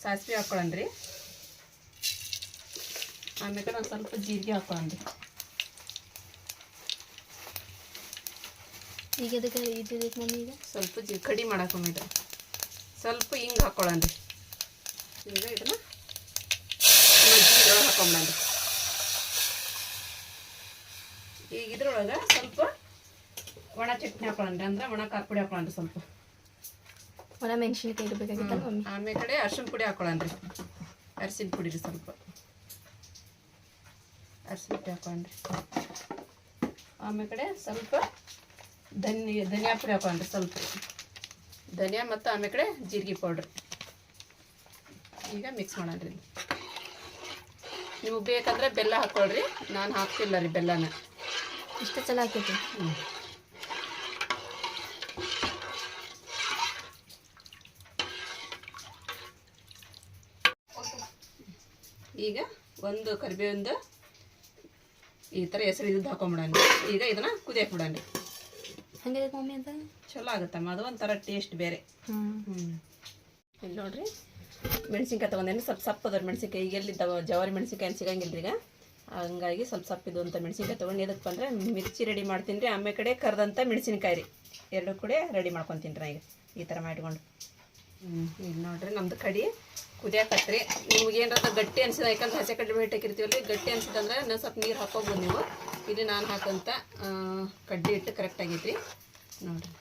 ಸಾಸಿವೆ ಹಾಕ್ಕೊಳ್ಳೋಣ್ರಿ ಆಮೇಲೆ ಒಂದು ಸ್ವಲ್ಪ ಜೀರಿಗೆ ಹಾಕ್ಕೊಳ್ಳೋಣ್ರಿ ಈಗ ಅದಕ್ಕೆ ಇದಕ್ಕೆ ಮಮ್ಮಿ ಈಗ? ಸ್ವಲ್ಪ ಜೀ ಕಡಿ ಮಾಡಾಕೊಂಬಿಡ್ರಿ ಸ್ವಲ್ಪ ಹಿಂಗೆ ಹಾಕ್ಕೊಳ್ಳೋಣ್ರಿ ಈಗ ಇದನ್ನು ಮಜ್ಜಿಗೆ ಈಗ ಇದ್ರೊಳಗೆ ಸ್ವಲ್ಪ ಒಣ ಚಟ್ನಿ ಹಾಕೊಳ್ಳೋಣ್ರಿ ಅಂದ್ರೆ ಒಣ ಖಾರ ಪುಡಿ ಹಾಕೊಳ್ಳೋಣ್ರಿ ಸ್ವಲ್ಪ. ಒಣ ಮೆಣಸಿನ್ಕಾಯಿ ಇಡಬೇಕಾಗಿತ್ತಲ್ಲ ಮಮ್ಮಿ? ಆಮೇಲೆ ಕಡೆ ಅರ್ಶಿನ ಪುಡಿ ಹಾಕೊಳ್ಳೋಣ್ರಿ ಅರ್ಶಿನ ಪುಡಿ ರೀ ಸ್ವಲ್ಪ. ಅರ್ಶಿನ ಪುಡಿ ಹಾಕೊಂಡ್ರಿ ಆಮೇಲೆ ಕಡೆ ಸ್ವಲ್ಪ ಧನಿಯ ಧನಿಯಾ ಪುಡಿ ಹಾಕೊಂಡ್ರಿ ಸ್ವಲ್ಪ. ಧನಿಯಾ ಮತ್ತು ಆಮೇಲೆ ಕಡೆ ಜೀರಿಗೆ ಪೌಡ್ರ್. ಈಗ ಮಿಕ್ಸ್ ಮಾಡೋಣ್ರಿ ನೀವು ಬೇಕಂದ್ರೆ ಬೆಲ್ಲ ಹಾಕ್ಕೊಳ್ರಿ. ನಾನು ಹಾಕ್ತಿಲ್ಲ ರೀ ಬೆಲ್ಲನ. ಇಷ್ಟು ಚೆನ್ನಾಗಿ ಆಕೈತಿ ಹ್ಮ್. ಈಗ ಒಂದು ಕರಿಬೇವಿಂದ ಈ ಥರ ಹೆಸರು ಇದ್ದು ಹಾಕೊಂಬಿಡೋಣ. ಈಗ ಇದನ್ನ ಕುದಿಯಕ್ಕೆ ಬಿಡೋಣ. ಹಂಗೆ ಮಮ್ಮಿ ಅಂತ ಚಲೋ ಆಗುತ್ತಮ್ಮ ಅದು ಒಂಥರ ಟೇಸ್ಟ್ ಬೇರೆ. ಹ್ಞೂ ಇಲ್ಲಿ ನೋಡ್ರಿ ಮೆಣಸಿನ್ಕಾಯಿ ತೊಗೊಂಡೇನು ಸ್ವಲ್ಪ ಸಪ್ಪು ಅದ್ರ ಮೆಣಸಿನ್ಕಾಯಿ ಈಗ ಎಲ್ಲಿದ್ದ ಜವಾರಿ ಮೆಣಸಿನ್ಕಾಯಿ ಸಿಗಂಗಿಲ್ಲ ಈಗ. ಹಂಗಾಗಿ ಸ್ವಲ್ಪ ಸಪ್ಪಿದ್ದು ಅಂತ ಮೆಣಸಿನ್ಕಾಯಿ ತೊಗೊಂಡು ಎದಕ್ಕೆ ಬಂದರೆ ಮಿರ್ಚಿ ರೆಡಿ ಮಾಡ್ತೀನಿ ರೀ. ಆಮೇಲೆ ಕಡೆ ಕರ್ದಂಥ ಮೆಣಸಿನ್ಕಾಯಿ ರೀ. ಎರಡು ಕೂಡ ರೆಡಿ ಮಾಡ್ಕೊತೀನಿ ರೀ ಈಗ. ಈ ಥರ ಮಾಡಿಕೊಂಡು. ಹ್ಞೂ ಇಲ್ಲಿ ನೋಡ್ರಿ ನಮ್ಮದು ಕಡಿ ಕುದಿಯಾಕತ್ರಿ. ನಿಮ್ಗೆ ಏನಾರ ಗಟ್ಟಿ ಅನ್ಸಿದ ಯಾಕಂದ್ರೆ ಹಸಿ ಕಡ್ಲೆ ಬೇಳೆ ಹಾಕಿರ್ತೀವಲ್ಲ ಗಟ್ಟಿ ಅನ್ಸಿದಂದ್ರೆ ನಾನು ಸ್ವಲ್ಪ ನೀರು ಹಾಕೋಬೋದು ನೀವು. ಇಲ್ಲಿ ನಾನು ಹಾಕಂತ ಕಡ್ಡಿ ಹಿಟ್ಟು ಕರೆಕ್ಟ್ ಆಗೈತ್ರಿ. ನೋಡ್ರಿ.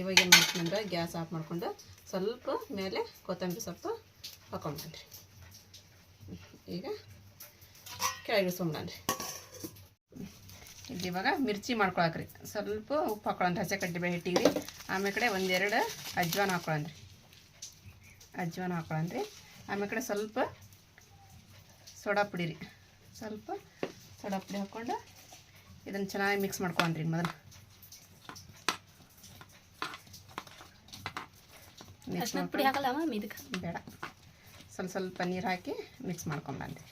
ಇವಾಗ ಏನು ಮಾಡ್ತೀನಂದ್ರೆ ಗ್ಯಾಸ್ ಆಫ್ ಮಾಡ್ಕೊಂಡು ಸ್ವಲ್ಪ ಮೇಲೆ ಕೊತ್ತಂಬರಿ ಸೊಪ್ಪು ಹಾಕೊಂಬನ್ರಿ ಈಗ ಕೆಳಗಿಳಿಸ್ಕೊಂಡ್ರಿ ಇಲ್ಲಿ ಇವಾಗ ಮಿರ್ಚಿ ಮಾಡ್ಕೊಳಕ್ರಿ. ಸ್ವಲ್ಪ ಉಪ್ಪು ಹಾಕೊಳ್ಳೋಣ್ರಿ ಹಸೆ ಕಡ್ಡಿ ಬೇಳೆ ರೀ ಆಮೇಲೆ ಕಡೆ ಒಂದೆರಡು ಅಜ್ವಾನ ಹಾಕೊಳ್ಳೋಣ್ರಿ ಅಜ್ವಾನ ಹಾಕೊಳ್ಳೋಣ್ರಿ ಆಮೇಲೆ ಕಡೆ ಸ್ವಲ್ಪ ಸೋಡಾ ಪುಡಿ ರೀ. ಸ್ವಲ್ಪ ಸೋಡಾ ಪುಡಿ ಹಾಕ್ಕೊಂಡು ಇದನ್ನು ಚೆನ್ನಾಗಿ ಮಿಕ್ಸ್ ಮಾಡ್ಕೊಂಡ್ರಿ ಮೊದಲು. ಮಿಕ್ಸ್ ಪುಡಿ ಹಾಕಲ್ಲ ಇದಕ್ಕೆ? ಬೇಡ. ಸ್ವಲ್ಪ ಸ್ವಲ್ಪ ನೀರು ಹಾಕಿ ಮಿಕ್ಸ್ ಮಾಡ್ಕೊಂಬಂದ್ರಿ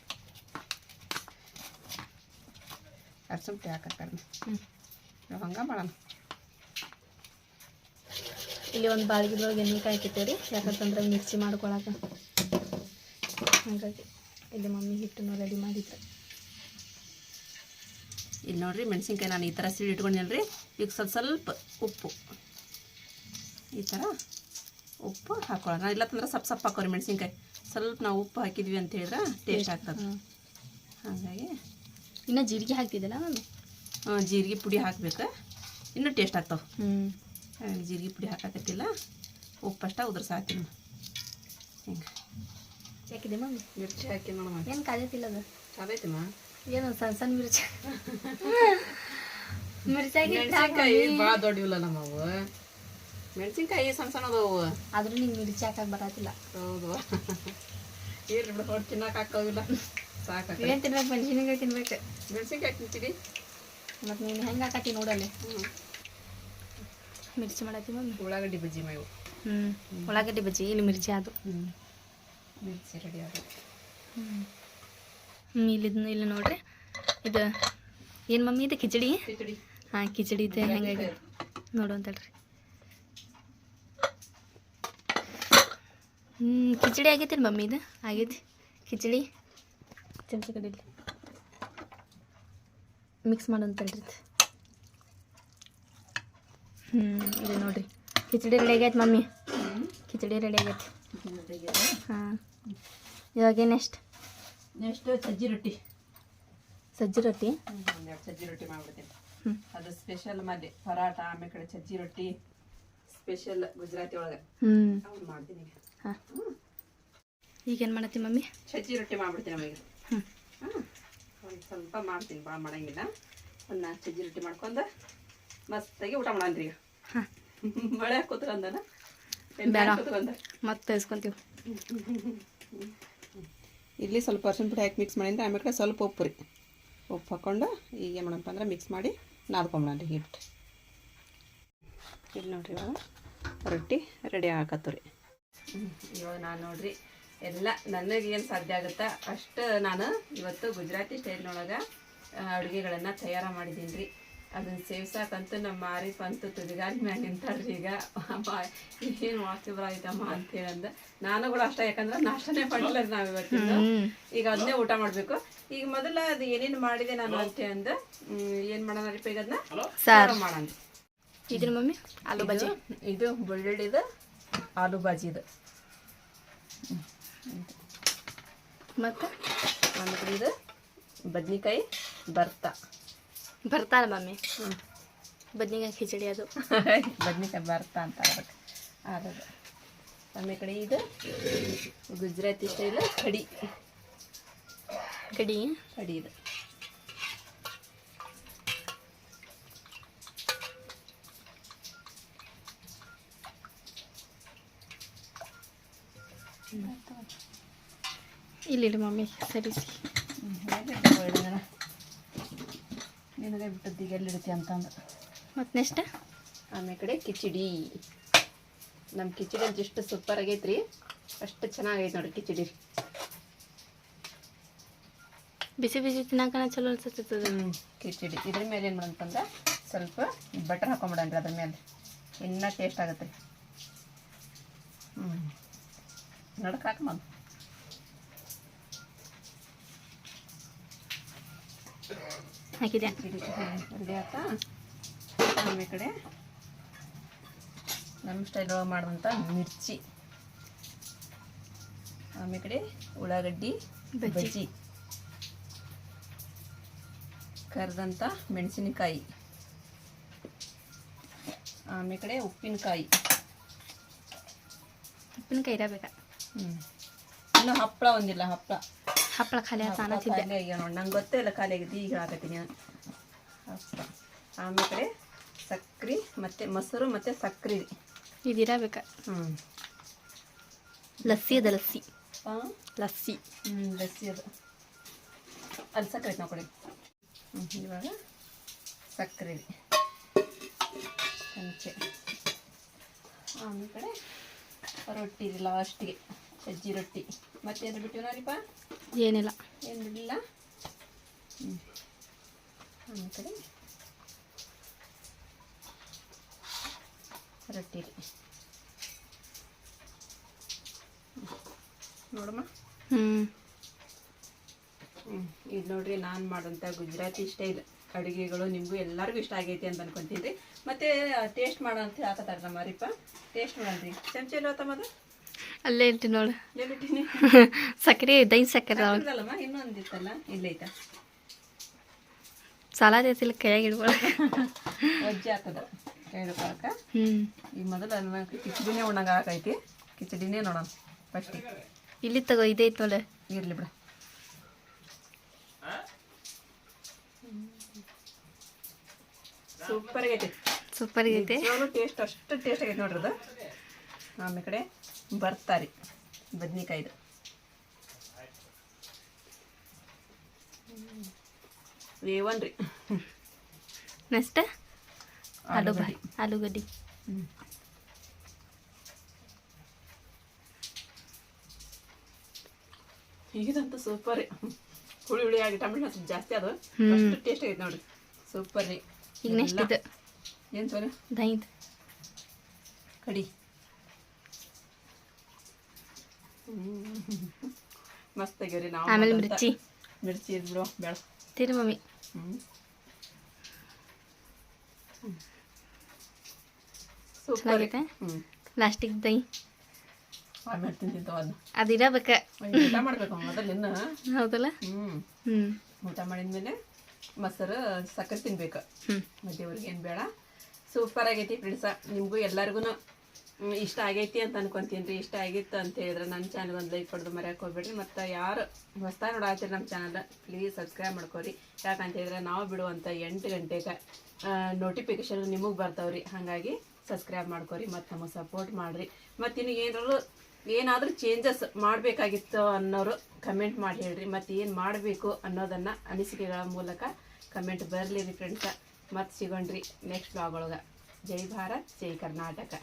ಅರ್ಶಿನ ಪುಡಿ ಹಾಕಿ ಹ್ಞೂ ಹಂಗೆ ಮಾಡೋಣ. ಇಲ್ಲಿ ಒಂದು ಬಾಳ್ಗಿದೊಳಗೆ ಎಣ್ಣೆ ಕಾಯ್ಕಿತ್ತೇವೆ ರೀ ಯಾಕಂತಂದ್ರೆ ಮಿಕ್ಸಿ ಮಾಡ್ಕೊಳಕ್ಕೆ ಹಾಗಾಗಿ ಇಲ್ಲಿ ಮಮ್ಮಿ ಹಿಟ್ಟನ್ನು ರೆಡಿ ಮಾಡಿದ್ದೆ ಇಲ್ಲಿ ನೋಡಿರಿ ಮೆಣಸಿನ್ಕಾಯಿ ನಾನು ಈ ಥರ ಸೀಡ್ ಇಟ್ಕೊಂಡಿಲ್ರಿ ಈಗ ಸ್ವಲ್ಪ ಸ್ವಲ್ಪ ಉಪ್ಪು. ಈ ಥರ ಉಪ್ಪು ಹಾಕೊಳ್ಳೋಣ. ಇಲ್ಲತ್ತಂದ್ರೆ ಸಪ್ ಸಪ್ ಹಾಕೋರಿ ಮೆಣಸಿನ್ಕಾಯಿ. ಸ್ವಲ್ಪ ನಾವು ಉಪ್ಪು ಹಾಕಿದ್ವಿ ಅಂತ ಹೇಳಿದ್ರೆ ಟೇಸ್ಟ್ ಆಗ್ತದೆ. ಹಾಗಾಗಿ ಇನ್ನು ಜೀರಿಗೆ ಹಾಕ್ತಿದ್ದಲ್ಲ ನಾನು? ಹಾಂ ಜೀರಿಗೆ ಪುಡಿ ಹಾಕ್ಬೇಕು. ಇನ್ನೂ ಟೇಸ್ಟ್ ಆಗ್ತಾವೆ. ಹ್ಞೂ ಜೀರಿಗೆ ಪುಡಿ ಹಾಕಕತ್ತಿಲ್ಲ. ಉಪ್ಪಷ್ಟ ಉದುರ್ಸಿ ಹಾಕ್ತೀನಿ ಹಿಂಗೆ. ಯಾಕಿದೆ ಮಮ್ಮಿ ಮಿರ್ಚಿ ಹಾಕಿ ನೋಡಮ್ಮ ಏನು ಕಾದೈತಿಲ್ಲ ಅದು ಕಾದೈತಿಮ್ಮ ಏನು ಸಣ್ಣ ಸಣ್ಣ ಮಿರ್ಚಿ? <laughs> ಮಿರ್ಚಾಗಿ ಮೆಣಸಿನ್ಕಾಯಿ ಭಾಳ ದೊಡ್ಡವಿಲ್ಲ ನಮ್ಮವು ಮೆಣಸಿನ್ಕಾಯಿ ಸಣ್ಣ ಸಣ್ಣ ಅದಾವು ಆದರೂ ನಿಂಗೆ ಮಿರ್ಚಿ ಹಾಕಕ್ಕೆ ಬರತ್ತಿಲ್ಲ. ಹೌದು. <laughs> ಇರ್ಲಿ ಬಿಡು ಹೊಟ್ಟು ತಿನ್ನಕ್ಕೆ ಹಾಕೋವಿಲ್ಲ ಸಾಕು ಏನ್ ತಿನ್ಬೇಕು? ಮೆಣಸಿನಕಾಯಿ ತಿನ್ಬೇಕು. ಮೆಣಸಿನ್ಕಾಯಿ ತಿಂತೀರಿ? ಮತ್ತೆ ನೀನು ಹೆಂಗೆ ಹಾಕತಿ ನೋಡಲ್ಲಿ ಮಿರ್ಚಿ ಮಾಡತ್ತಿ ಮಮ್ಮಿ ಉಳ್ಳಾಗಡ್ಡಿ ಬಜ್ಜಿ ಮೇವು. ಹ್ಞೂ ಉಳ್ಳಾಗಡ್ಡಿ ಬಜ್ಜಿ ಇಲ್ಲಿ ಮಿರ್ಚಿ ಅದು. ಹ್ಞೂ ಮಿರ್ಚಿ ರೆಡಿ ಆಗ ಹ್ಞೂ ಇಲ್ಲಿ ಇಲ್ಲ ನೋಡ್ರಿ. ಇದು ಏನು ಮಮ್ಮಿ ಇದು ಕಿಚಡಿ? ಹಾಂ ಕಿಚಡಿ ಇದೆ ಹೆಂಗಾಗಿ ನೋಡು ಅಂತೇಳ್ರಿ ಹ್ಞೂ ಕಿಚಡಿ ಆಗೈತಿ ಮಮ್ಮಿ ಇದು? ಆಗೈತಿ. ಕಿಚಡಿ? ಚಮಚ ಕಡಿಲಿ ಮಿಕ್ಸ್ ಮಾಡು ಹ್ಮ್ ಇದು. ಹ್ಞೂ ಇದು ನೋಡ್ರಿ. ಕಿಚಡಿ ರೆಡಿ ಆಗೈತೆ ಮಮ್ಮಿ? ಕಿಚಡಿ ರೆಡಿ ಆಗೈತಿ. ಹಾಂ. ಇವಾಗ ನೆಕ್ಸ್ಟ್ ನೆಕ್ಸ್ಟ್ ಸಜ್ಜಿ ರೊಟ್ಟಿ. ಸಜ್ಜಿ ರೊಟ್ಟಿ? ಒಂದೆರಡು ಸಜ್ಜಿ ರೊಟ್ಟಿ ಮಾಡ್ಬಿಡ್ತೀನಿ. ಅದು ಸ್ಪೆಷಲ್ ಮದ್ದೆ ಪರಾಟ ಆಮೇಲೆ ಕಡೆ ಸಜ್ಜಿ ರೊಟ್ಟಿ ಸ್ಪೆಷಲ್ ಗುಜರಾತಿ ಒಳಗೆ. ಹ್ಞೂ ಅವ್ನು ಮಾಡ್ತೀನಿ ಈಗ. ಹಾಂ. ಈಗೇನು ಮಾಡತ್ತಿ ಮಮ್ಮಿ? ಸಜ್ಜಿ ರೊಟ್ಟಿ ಮಾಡ್ಬಿಡ್ತೀನಿ ನಮಗೆ ಹ್ಞೂ ಒಂದು ಸ್ವಲ್ಪ ಮಾಡ್ತೀನಿ ಭಾಳ ಮಾಡಂಗಿಲ್ಲ. ಒಂದು ನಾಲ್ಕು ಸಜ್ಜಿ ರೊಟ್ಟಿ ಮಾಡ್ಕೊಂಡು ಮಸ್ತಾಗಿ ಊಟ ಮಾಡಂದ್ರಿ ಈಗ. ಹಾಂ. ಮಳೆ ಕೂತ್ಕೊಂಡನ ಬೇಡ. ಮತ್ತೆ ಇಸ್ಕೊಂತೀವಿ ಇಲ್ಲಿ ಸ್ವಲ್ಪ ಅರ್ಶಿನ ಪುಡಿ ಹಾಕಿ ಮಿಕ್ಸ್ ಮಾಡಿದ್ರೆ ಆಮೇಲೆ ಸ್ವಲ್ಪ ಉಪ್ಪು ರೀ. ಉಪ್ಪು ಹಾಕ್ಕೊಂಡು ಈಗ ಏನು ಮಾಡಪ್ಪ ಅಂದ್ರೆ ಮಿಕ್ಸ್ ಮಾಡಿ ನಾದ್ಕೊಂಬಿಡ್ರಿ ಹಿಟ್ಟು. ಇಲ್ಲಿ ನೋಡ್ರಿ ಇವಾಗ ರೊಟ್ಟಿ ರೆಡಿ ಹಾಕತ್ತು ರೀ. ಇವಾಗ ನಾನು ನೋಡ್ರಿ ಎಲ್ಲ ನನಗೆ ಏನು ಸಾಧ್ಯ ಆಗುತ್ತಾ? ಅಷ್ಟು ನಾನು ಇವತ್ತು ಗುಜರಾತಿ ಸ್ಟೈಲ್ನೊಳಗೆ ಅಡುಗೆಗಳನ್ನು ತಯಾರು ಮಾಡಿದ್ದೀನಿ ರೀ ಅದನ್ನು ಸೇವ್ಸಾಕಂತ ನಮ್ಮ ಮಾರಿ ಅಂತೂ ತುದಿಗಾರಿ ಮ್ಯಾಗ ನಿಂತಾಳ್ರಿ ಈಗ. ಏನು ವಾಸ್ತು ಆಯ್ತಮ್ಮ ಅಂತೇಳಿ ಅಂದ ನಾನು ಕೂಡ ಅಷ್ಟ ಯಾಕಂದ್ರೆ ನಾಷ್ಟನೇ ಮಾಡಿಲ್ಲ ನಾವು ಇವತ್ತಿಂದ. ಈಗ ಅದನ್ನೇ ಊಟ ಮಾಡಬೇಕು. ಈಗ ಮೊದಲ ಅದು ಏನೇನು ಮಾಡಿದೆ ನಾನು ಅಂತ ಅಂದ ಏನು ಮಾಡೋಣ ರೀ ಈಗ ಅದನ್ನ ಸಾರ. ಮಾಡೋಣ. ಇದನ್ನ ಮಮ್ಮಿ? ಆಲೂ ಬಾಜಿ. ಇದು ಬೆಳ್ಳುಳ್ಳಿದು ಆಲೂ ಬಾಜಿ ಇದು ಮತ್ತು? ಆಮೇಲೆ ಇದು ಬದ್ನಿಕಾಯಿ ಬರ್ತಾ ಬರ್ತಾರ ಮಮ್ಮಿ. ಬದ್ನಿಕಾಯಿ ಖಿಚಡಿ ಅದು. ಬದ್ನಿಕಾಯಿ ಬರ್ತಾ ಅಂತ ಅದಕ್ಕೆ ಅದು ಮಮ್ಮಿ ಕಡೆ ಇದು ಗುಜರಾತಿ ಸ್ಟೈಲ್ ಕಡಿ. ಕಡಿ? ಕಡಿ ಇದು. ಇಲ್ಲಿ ಮಮ್ಮಿ ಸರಿಸಿ ನಿನಗೆ ಬಿಟ್ಟದ್ದು ಈಗ ಎಲ್ಲಿಡುತ್ತೆ ಅಂತಂದು. ಮತ್ತು ನೆಕ್ಸ್ಟ್ ಆಮೇಲೆ ಕಡೆ ಕಿಚಡಿ. ನಮ್ಮ ಕಿಚಡಿ ಅಂತ ಎಷ್ಟು ಸೂಪರ್ ಆಗೈತ್ರಿ. ಅಷ್ಟು ಚೆನ್ನಾಗೈತೆ ನೋಡಿ ಕಿಚಡಿ. ಬಿಸಿ ಬಿಸಿ ತಿನ್ನಕನ ಚಲೋ ಅನ್ಸುತ್ತೆ ಹ್ಞೂ ಕಿಚಡಿ. ಇದ್ರ ಮೇಲೆ ಏನು ಮಾಡಂತಂದ್ರೆ ಸ್ವಲ್ಪ ಬಟರ್ ಹಾಕೊಂಬಿಡನ್ರಿ ಅದ್ರ ಮೇಲೆ. ಇನ್ನೂ ಟೇಸ್ಟ್ ಆಗುತ್ತೆ. ಹ್ಞೂ ನಡಕ್ ಹಾಕಿ ಹಾಕಿದೆ. ಆಯ್ತಾ ಆಮೇಲೆ ಕಡೆ ನಮ್ಮ ಸ್ಟೈಲ್ ಒಳಗೆ ಮಾಡಿದಂಥ ಮಿರ್ಚಿ. ಆಮೇಲೆ ಕಡೆ ಉಳ್ಳಾಗಡ್ಡಿ ಬಜ್ಜಿ. ಬಜ್ಜಿ. ಕರೆದಂಥ ಮೆಣಸಿನಕಾಯಿ. ಆಮೇಲೆ ಕಡೆ ಉಪ್ಪಿನಕಾಯಿ. ಉಪ್ಪಿನಕಾಯಿ ಇರಬೇಕಾ? ಹ್ಞೂ ಇನ್ನು ಹಪ್ಪಳ ಒಂದಿಲ್ಲ ಹಪ್ಪಳ ಹಪ್ಪಳ ಖಾಲಿ ಆತ ಅನ್ನತ್ತಿದ್ದೆ ಖಾಲಿ ಆಗ್ಯಾವ ನೋಡಿ ನಂಗೆ ಗೊತ್ತೇ ಇಲ್ಲ ಖಾಲಿ ಆಗಿದೆ ಈಗ ಹಪ್ಪಳ ಆಮೇಲೆ ಸಕ್ಕರೆ ಸಕ್ರೆ ಮತ್ತು ಮೊಸರು ಮತ್ತು ಸಕ್ರೆ. ಇದಿರಬೇಕ ಹ್ಞೂ ಲಸ್ಸಿ ಅದ ಲಸ್ಸಿ. ಲಸ್ಸಿ. ಹ್ಞೂ ಲಸ್ಸಿ ಅದ. ಅಲ್ಲಿ ಸಕ್ಕರೆ ನಾವು ಕೊಡಿ ಹ್ಞೂ ಇವಾಗ ಸಕ್ಕರೆ ಹಂಚೆ ಆಮೇಲೆ ಕಡೆ ರೊಟ್ಟಿ ಲಾಸ್ಟಿಗೆ ಸಜ್ಜಿ ರೊಟ್ಟಿ. ಮತ್ತೇನು ಬಿಟ್ಟು ನಾನಿಪ್ಪ ಏನಿಲ್ಲ. ಏನು ಬಿಡಲಿಲ್ಲ ಹ್ಞೂ ಕಡೆ. ರೊಟ್ಟಿ ರೀ. ನೋಡಮ್ಮ. ಹ್ಞೂ ಹ್ಞೂ ಇದು ನೋಡ್ರಿ ನಾನು ಮಾಡೋಂಥ ಗುಜರಾತಿ ಸ್ಟೈಲ್ ಅಡುಗೆಗಳು ನಿಮಗೂ ಎಲ್ಲರಿಗೂ ಇಷ್ಟ ಆಗೈತಿ ಅಂತ ಅನ್ಕೊಂತೀನಿ ರೀ. ಮತ್ತು ಟೇಸ್ಟ್ ಮಾಡೋ ಅಂತ ಹಾಕತ್ತಾರ ನಮ್ಮ ರೀಪ ಟೇಸ್ಟ್ ಮಾಡನ್ರಿ ಚಮಚ ಎಲ್ಲ ತಮ್ಮದು ಅಲ್ಲೇ ಇರ್ತೀನಿ ನೋಡು. ಸಕ್ಕರೆ ದೈನ್ ಸಕ್ಕರೆ ಇನ್ನೊಂದಿತ್ತಲ್ಲ? ಇಲ್ಲೈತ ಸಲಾದ ಎತ್ತಿಲ್ಲ ಕೈಯಾಗ ಇಡ್ಬೋಳ ಒಜ್ಜೆ ಹಾಕದ ಹೇಳ್ಕೊಳಕ ಹ್ಞೂ ಈಗ ಮೊದಲು ಅನ್ನ ಕಿಚಡಿನೇ ಉಣ್ಣಂಗೆ ಹಾಕೈತಿ ಕಿಚಡಿನೇ ನೋಡೋಣ ಫಸ್ಟಿಗೆ ಇಲ್ಲಿ ತಗೋ ಇದೈತಿ ನೋಡ. ಇರಲಿ ಬಿಡ. ಸೂಪರ್ ಆಗೈತಿ ಸೂಪರ್ ಆಗೈತಿ ಟೇಸ್ಟ್ ಅಷ್ಟು ಟೇಸ್ಟ್ ಆಗೈತಿ ನೋಡ್ರಿ ಅದು. ಆಮೇಲೆ ಕಡೆ ಬರ್ತಾರೆ ಬದ್ನಿಕಾಯ್ದು. ಏವನ್ ರೀ ನೆಕ್ಸ್ಟ್? ಆಲೂಗಡ್ಡೆ. ಆಲೂಗಡ್ಡಿ. ಇದಂತೂ ಸೂಪರ್ ರೀ. ಹುಳಿ ಹುಳಿ ಆಗಿ ಟೊಮೆಟೊ ಸ್ವಲ್ಪ ಜಾಸ್ತಿ ಅದು. ಅಷ್ಟು ಟೇಸ್ಟ್ ಆಗೈತೆ ನೋಡ್ರಿ. ಸೂಪರ್ ರೀ. ಈಗ ನೆಕ್ಸ್ಟ್ ಇದು. ಏನು ಸೋನೆ? ದೈದ್ ಕಡಿ. ಮಸ್ತ್ ಆಗ್ಯಾವ್ರಿ ನಾವು ಆಮೇಲೆ ಮಿರ್ಚಿ. ಮಿರ್ಚಿ ಇದ್ ಬಿಡು ತಿರು ಮಮ್ಮಿ. ಸೂಪರ್. ಚೆನ್ನಾಗೈತೆ? ಹ್ಞೂ ಲಾಸ್ಟಿಗೆ ದೈ ಆಮೇಲೆ ತಿಂತಿದ್ದವ ಅದು ಅದು ಇರಬೇಕ ಊಟ ಮಾಡ್ಬೇಕು ಮೊದಲು ಇನ್ನ. ಹೌದಲ್ಲ? ಹ್ಞೂ ಊಟ ಮಾಡಿದ್ಮೇಲೆ ಮೊಸರು ಸಕ್ಕರೆ ತಿನ್ಬೇಕು. ಮತ್ತೆ ಮಧ್ಯವರೆಗೆ ಏನು ಬೇಡ. ಸೂಪರ್ ಆಗೈತಿ ಫ್ರೆಂಡ್ಸ ನಿಮಗೂ ಎಲ್ಲರಿಗೂ ಇಷ್ಟ ಆಗೈತಿ ಅಂತ ಅನ್ಕೊಂತೀನಿ ರೀ. ಇಷ್ಟ ಆಗಿತ್ತು ಅಂತ ಹೇಳಿದ್ರೆ ನನ್ನ ಚಾನಲ್ ಒಂದು ಲೈಕ್ ಕೊಡೋದು ಮರ್ಯಾಕೆ ಹೋಗ್ಬೇಡ್ರಿ. ಮತ್ತು ಯಾರು ಹೊಸ್ದಾಗಿ ನೋಡಾತೀರಿ ನಮ್ಮ ಚಾನಲ್ ಪ್ಲೀಸ್ ಸಬ್ಸ್ಕ್ರೈಬ್ ಮಾಡ್ಕೊರಿ. ಯಾಕಂತ ಹೇಳಿದ್ರೆ ನಾವು ಬಿಡುವಂಥ ಎಂಟು ಗಂಟೆಗೆ ನೋಟಿಫಿಕೇಶನ್ ನಿಮಗೆ ಬರ್ತಾವ್ರಿ. ಹಾಗಾಗಿ ಸಬ್ಸ್ಕ್ರೈಬ್ ಮಾಡ್ಕೊರಿ, ಮತ್ತು ನಮಗೆ ಸಪೋರ್ಟ್ ಮಾಡಿರಿ. ಮತ್ತು ಇನ್ನು ಏನಾದ್ರು ಏನಾದರೂ ಚೇಂಜಸ್ ಮಾಡಬೇಕಾಗಿತ್ತು ಅನ್ನೋರು ಕಮೆಂಟ್ ಮಾಡಿ ಹೇಳ್ರಿ. ಮತ್ತು ಏನು ಮಾಡಬೇಕು ಅನ್ನೋದನ್ನು ಅನಿಸಿಕೆಗಳ ಮೂಲಕ ಕಮೆಂಟ್ ಬರಲಿ ರೀ ಫ್ರೆಂಡ್ಸ ಮತ್ತೆ ಸಿಗೋಣ್ರಿ ನೆಕ್ಸ್ಟ್ ಬ್ಲಾಗ್ ಒಳಗೆ. ಜೈ ಭಾರತ್, ಜೈ ಕರ್ನಾಟಕ.